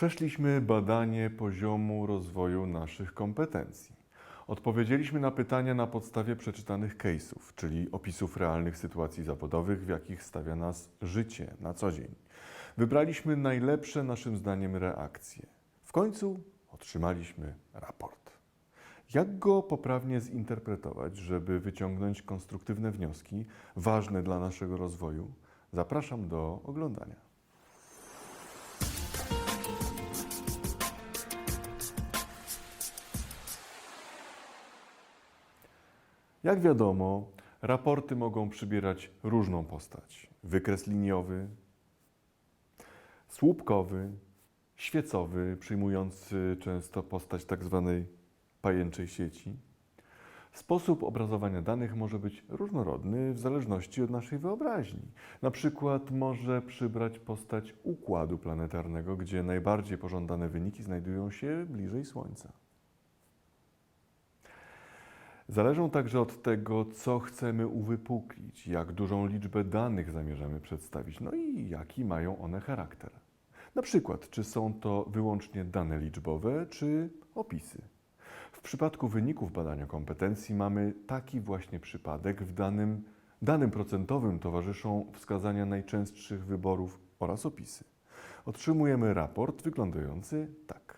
Przeszliśmy badanie poziomu rozwoju naszych kompetencji. Odpowiedzieliśmy na pytania na podstawie przeczytanych case'ów, czyli opisów realnych sytuacji zawodowych, w jakich stawia nas życie na co dzień. Wybraliśmy najlepsze naszym zdaniem reakcje. W końcu otrzymaliśmy raport. Jak go poprawnie zinterpretować, żeby wyciągnąć konstruktywne wnioski ważne dla naszego rozwoju? Zapraszam do oglądania. Jak wiadomo, raporty mogą przybierać różną postać. Wykres liniowy, słupkowy, świecowy, przyjmujący często postać tak zwanej pajęczej sieci. Sposób obrazowania danych może być różnorodny w zależności od naszej wyobraźni. Na przykład może przybrać postać układu planetarnego, gdzie najbardziej pożądane wyniki znajdują się bliżej Słońca. Zależą także od tego, co chcemy uwypuklić, jak dużą liczbę danych zamierzamy przedstawić, no i jaki mają one charakter. Na przykład, czy są to wyłącznie dane liczbowe, czy opisy. W przypadku wyników badania kompetencji mamy taki właśnie przypadek. W danym, danym procentowym towarzyszą wskazania najczęstszych wyborów oraz opisy. Otrzymujemy raport wyglądający tak.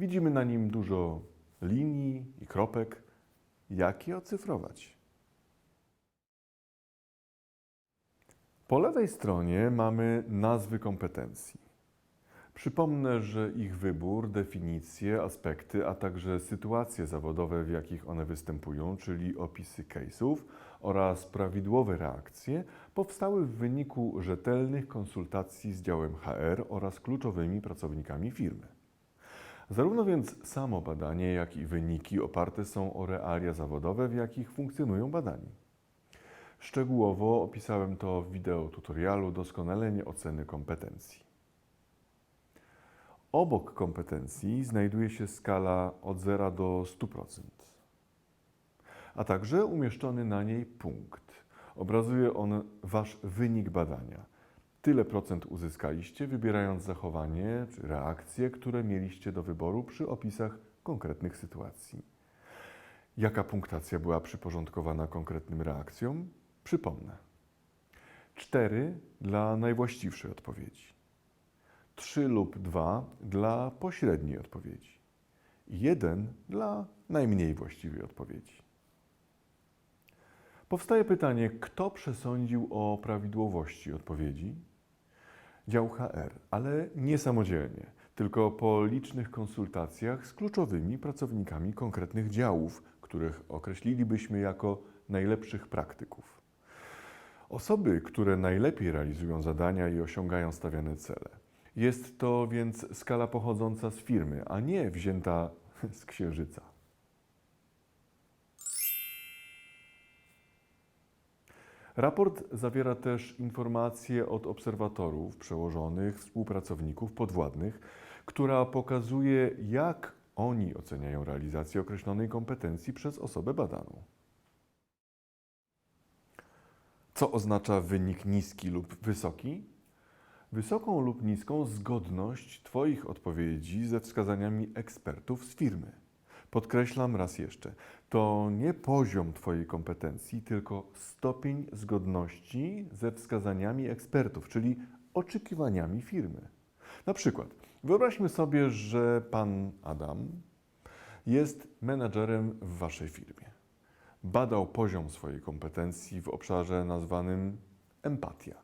Widzimy na nim dużo linii i kropek. Jak je ocyfrować? Po lewej stronie mamy nazwy kompetencji. Przypomnę, że ich wybór, definicje, aspekty, a także sytuacje zawodowe, w jakich one występują, czyli opisy case'ów oraz prawidłowe reakcje, powstały w wyniku rzetelnych konsultacji z działem HR oraz kluczowymi pracownikami firmy. Zarówno więc samo badanie, jak i wyniki oparte są o realia zawodowe, w jakich funkcjonują badani. Szczegółowo opisałem to w wideo tutorialu Doskonalenie oceny kompetencji. Obok kompetencji znajduje się skala od 0 do 100%, a także umieszczony na niej punkt. Obrazuje on Wasz wynik badania. Tyle procent uzyskaliście, wybierając zachowanie czy reakcje, które mieliście do wyboru przy opisach konkretnych sytuacji. Jaka punktacja była przyporządkowana konkretnym reakcjom? Przypomnę. 4 dla najwłaściwszej odpowiedzi. 3 lub 2 dla pośredniej odpowiedzi. i 1 dla najmniej właściwej odpowiedzi. Powstaje pytanie, kto przesądził o prawidłowości odpowiedzi? Dział HR, ale nie samodzielnie, tylko po licznych konsultacjach z kluczowymi pracownikami konkretnych działów, których określilibyśmy jako najlepszych praktyków. Osoby, które najlepiej realizują zadania i osiągają stawiane cele. Jest to więc skala pochodząca z firmy, a nie wzięta z księżyca. Raport zawiera też informacje od obserwatorów, przełożonych, współpracowników, podwładnych, która pokazuje, jak oni oceniają realizację określonej kompetencji przez osobę badaną. Co oznacza wynik niski lub wysoki? Wysoką lub niską zgodność Twoich odpowiedzi ze wskazaniami ekspertów z firmy. Podkreślam raz jeszcze, to nie poziom Twojej kompetencji, tylko stopień zgodności ze wskazaniami ekspertów, czyli oczekiwaniami firmy. Na przykład, wyobraźmy sobie, że Pan Adam jest menadżerem w Waszej firmie. Badał poziom swojej kompetencji w obszarze nazwanym empatia.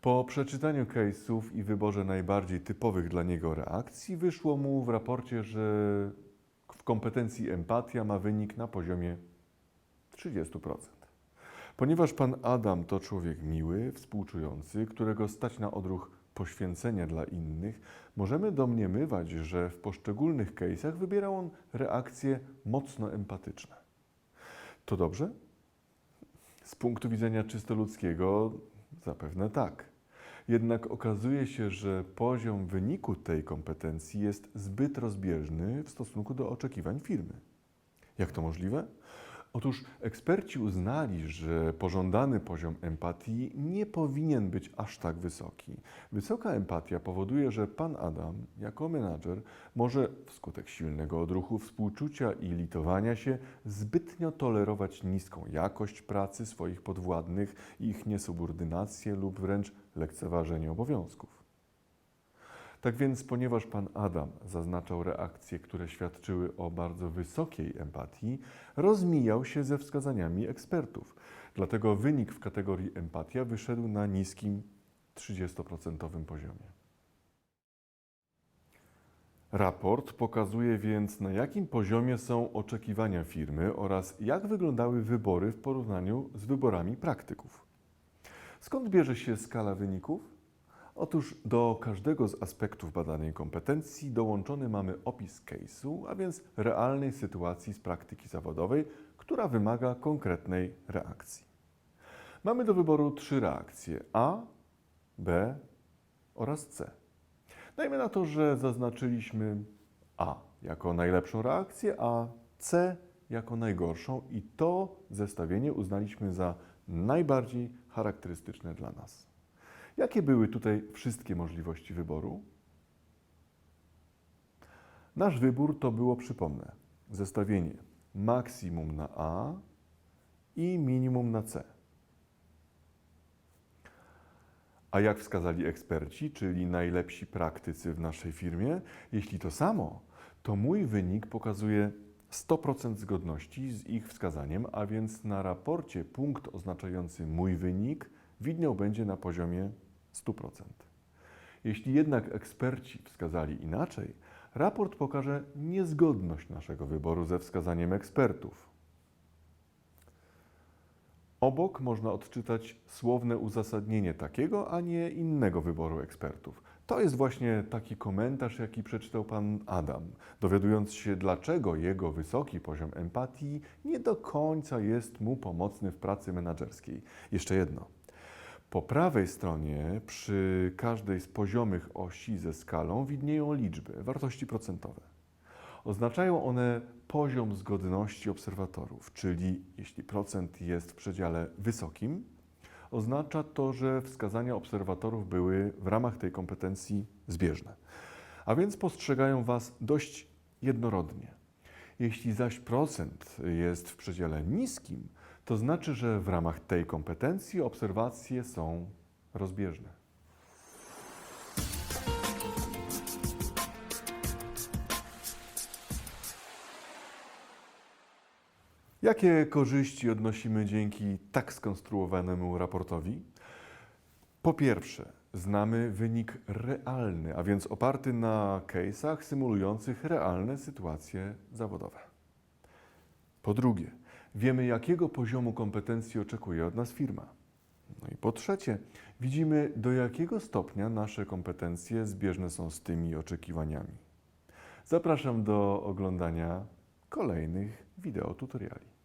Po przeczytaniu case'ów i wyborze najbardziej typowych dla niego reakcji, wyszło mu w raporcie, że w kompetencji empatia ma wynik na poziomie 30%. Ponieważ pan Adam to człowiek miły, współczujący, którego stać na odruch poświęcenia dla innych, możemy domniemywać, że w poszczególnych case'ach wybierał on reakcje mocno empatyczne. To dobrze? Z punktu widzenia czysto ludzkiego zapewne tak. Jednak okazuje się, że poziom wyniku tej kompetencji jest zbyt rozbieżny w stosunku do oczekiwań firmy. Jak to możliwe? Otóż eksperci uznali, że pożądany poziom empatii nie powinien być aż tak wysoki. Wysoka empatia powoduje, że pan Adam, jako menadżer, może wskutek silnego odruchu współczucia i litowania się zbytnio tolerować niską jakość pracy swoich podwładnych, ich niesubordynację lub wręcz lekceważenie obowiązków. Tak więc, ponieważ pan Adam zaznaczał reakcje, które świadczyły o bardzo wysokiej empatii, rozmijał się ze wskazaniami ekspertów. Dlatego wynik w kategorii empatia wyszedł na niskim 30% poziomie. Raport pokazuje więc, na jakim poziomie są oczekiwania firmy oraz jak wyglądały wybory w porównaniu z wyborami praktyków. Skąd bierze się skala wyników? Otóż do każdego z aspektów badanej kompetencji dołączony mamy opis case'u, a więc realnej sytuacji z praktyki zawodowej, która wymaga konkretnej reakcji. Mamy do wyboru trzy reakcje A, B oraz C. Dajmy na to, że zaznaczyliśmy A jako najlepszą reakcję, a C jako najgorszą i to zestawienie uznaliśmy za najbardziej charakterystyczne dla nas. Jakie były tutaj wszystkie możliwości wyboru? Nasz wybór to było, przypomnę, zestawienie maksimum na A i minimum na C. A jak wskazali eksperci, czyli najlepsi praktycy w naszej firmie, jeśli to samo, to mój wynik pokazuje 100% zgodności z ich wskazaniem, a więc na raporcie punkt oznaczający mój wynik widniał będzie na poziomie 100%. Jeśli jednak eksperci wskazali inaczej, raport pokaże niezgodność naszego wyboru ze wskazaniem ekspertów. Obok można odczytać słowne uzasadnienie takiego, a nie innego wyboru ekspertów. To jest właśnie taki komentarz, jaki przeczytał pan Adam, dowiadując się, dlaczego jego wysoki poziom empatii nie do końca jest mu pomocny w pracy menedżerskiej. Jeszcze jedno. Po prawej stronie przy każdej z poziomych osi ze skalą widnieją liczby, wartości procentowe. Oznaczają one poziom zgodności obserwatorów, czyli jeśli procent jest w przedziale wysokim, oznacza to, że wskazania obserwatorów były w ramach tej kompetencji zbieżne. A więc postrzegają Was dość jednorodnie. Jeśli zaś procent jest w przedziale niskim, to znaczy, że w ramach tej kompetencji obserwacje są rozbieżne. Jakie korzyści odnosimy dzięki tak skonstruowanemu raportowi? Po pierwsze, znamy wynik realny, a więc oparty na case'ach symulujących realne sytuacje zawodowe. Po drugie, wiemy, jakiego poziomu kompetencji oczekuje od nas firma. No i po trzecie, widzimy, do jakiego stopnia nasze kompetencje zbieżne są z tymi oczekiwaniami. Zapraszam do oglądania kolejnych wideotutoriali.